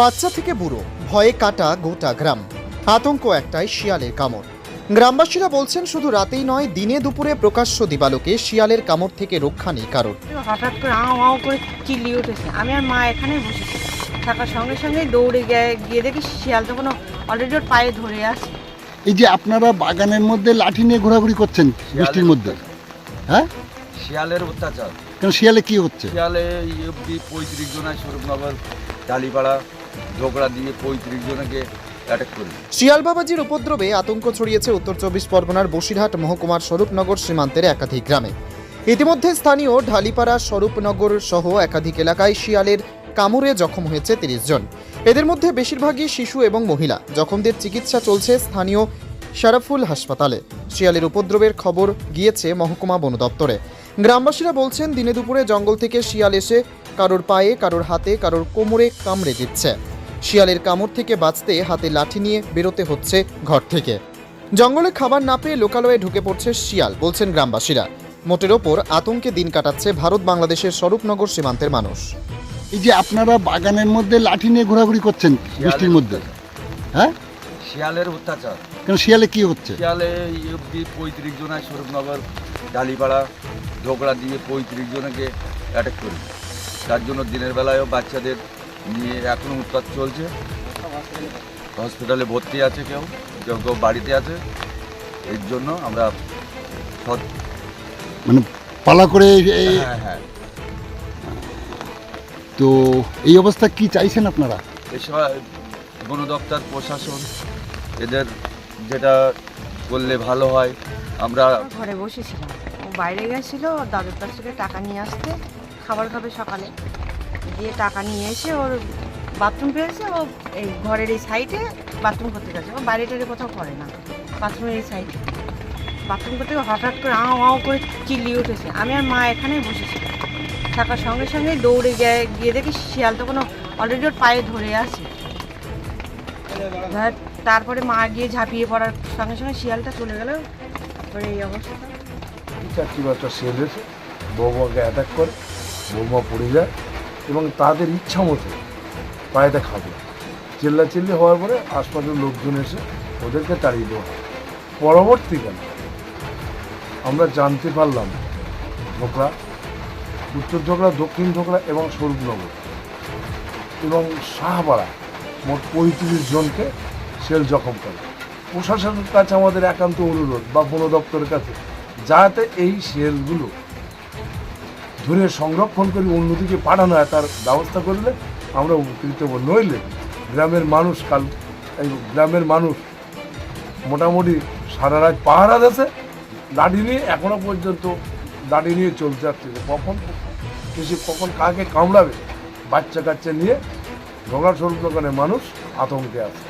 বাচ্চা থেকে বুড়ো ভয়ে কাটা গোটা গ্রাম। আতঙ্ক একটাই শিয়ালের কামড়। গ্রামবাসীরা বলছেন শুধু রাতেই নয় দিনে দুপুরে প্রকাশ্য দিবালোকে শিয়ালের কামড় থেকে রক্ষা নেই কারোর। হঠাৎ করে আও আও করে চিল্লিয়ে উঠেছে। আমি আর মা এখানে বসেছি থাকার সঙ্গে সঙ্গে দৌড়ে গিয়ে গিয়ে দেখি শিয়াল তখন অলরেডি ওর পায়ে ধরে আছে। এই যে আপনারা বাগানের মধ্যে লাঠি নিয়ে ঘোরাঘুরি করছেন বৃষ্টির মধ্যে হ্যাঁ? শিয়ালের অত্যাচার। কেন শিয়ালে কি হচ্ছে? শিয়ালে ইউপি পঁয়ত্রিশ জনায় স্বরূপনগর ডালিপাড়া ঝোকড়া দিয়ে পঁয়ত্রিশ জনকে অ্যাটাক করি শিয়াল বাবাজির উপদ্রবে আতঙ্ক ছড়িয়েছে উত্তর চব্বিশ পরগনার বসিরহাট মহকুমার স্বরূপনগর সীমান্তের একাধিক গ্রামে। ইতিমধ্যে স্থানীয় ঢালিপাড়া স্বরূপনগর সহ একাধিক এলাকায় শিয়ালের কামড়ে জখম হয়েছে তিরিশ জন। এদের মধ্যে বেশিরভাগই শিশু এবং মহিলা। জখমদের চিকিৎসা চলছে স্থানীয় শারাফুল হাসপাতালে। শিয়ালের উপদ্রবের খবর গিয়েছে মহকুমা বন দপ্তরে। গ্রামবাসীরা বলছেন, দিনে দুপুরে জঙ্গল থেকে শিয়াল এসে কারোর পায়ে কারোর হাতে কারোর কোমরে কামড়ে দিচ্ছে। শিয়ালের কামড় থেকে বাঁচতে হাতে লাঠি নিয়ে বেরোতে হচ্ছে ঘর থেকে। জঙ্গলে খাবার না পেয়ে লোকালয়ে ঢুকে পড়ছে শিয়াল বলছেন গ্রামবাসীরা। মোটের ওপর আতঙ্কে দিন কাটাচ্ছে ভারত বাংলাদেশের স্বরূপনগর সীমান্তের মানুষ। এই যে আপনারা বাগানের মধ্যে লাঠি নিয়ে ঘোরাঘুরি করছেন বৃষ্টির মধ্যে হ্যাঁ? শিয়ালের অত্যাচার। কেন শিয়ালে কি হচ্ছে? শিয়ালে ইউপি পঁয়ত্রিশ জনায় স্বরূপনগর ডালিপাড়া ঝোকড়া দিয়ে পঁয়ত্রিশ জনকে অ্যাটাক করি তার জন্য দিনের বেলায়ও বাচ্চাদের নিয়ে এখনও উৎপাত চলছে। হসপিটালে ভর্তি আছে কেউ কেউ কেউ বাড়িতে আছে। এর জন্য আমরা মানে পালা করে হ্যাঁ হ্যাঁ। তো এই অবস্থা কি চাইছেন আপনারা? এসব বন দপ্তর প্রশাসন এদের যেটা করলে ভালো হয় আমরা ঘরে বসেছিলাম। ও বাইরে গেছিল দাদুর কাছ থেকে টাকা নিয়ে আসতে। খাবার খাবে সকালে। দিয়ে টাকা নিয়ে এসে ওর বাথরুম পেয়েছে ও এই ঘরের এই সাইডে বাথরুম করতে গেছে ও বাইরে টাইরে কোথাও করে না। বাথরুমের এই সাইডে বাথরুম করতে হঠাৎ করে আও আও করে চিল্লিয়ে উঠেছে। আমি আর মা এখানেই বসেছি। থাকার সঙ্গে সঙ্গে দৌড়ে গিয়ে গিয়ে দেখি শিয়াল তো কোনো অলরেডি ওর পায়ে ধরে আছে। তারপরে মা গিয়ে ঝাঁপিয়ে পড়ার সঙ্গে সঙ্গে শিয়ালটা চলে গেল। এই অবস্থা। চারটি বাচ্চা সেল এসে বৌমাকে অ্যাটাক করে। বৌমা পড়ে যায় এবং তাদের ইচ্ছা মতো পায়েতে খাবে চিল্লা চিল্লি হওয়ার পরে আশপাশের লোকজন এসে ওদেরকে তাড়িয়ে দেওয়া। পরবর্তীকালে আমরা জানতে পারলাম ঝোকড়া উত্তর ঝোকড়া দক্ষিণ ঝোকড়া এবং স্বরূপনগর এবং শাহপাড়া মোট পঁয়ত্রিশ জনকে সেল জখম করে প্রশাসনের কাছে আমাদের একান্ত অনুরোধ বা বন দপ্তরের কাছে, যাতে এই সেলগুলো ধরে সংরক্ষণ করে অন্যদিকে পাঠানো হয়, তার ব্যবস্থা করলে আমরা উপকৃত হব। নইলে গ্রামের মানুষ কাল, এই গ্রামের মানুষ মোটামুটি সারা রাত পাহারা দিয়েছে লাঠি নিয়ে এখনও পর্যন্ত লাঠি নিয়ে চলতে যাচ্ছে। কখন, কৃষি কখন কাকে কামড়াবে? বাচ্চা কাচ্চা নিয়ে ঝগড়া স্বরূপ দোকানে মানুষ আতঙ্কে আছে।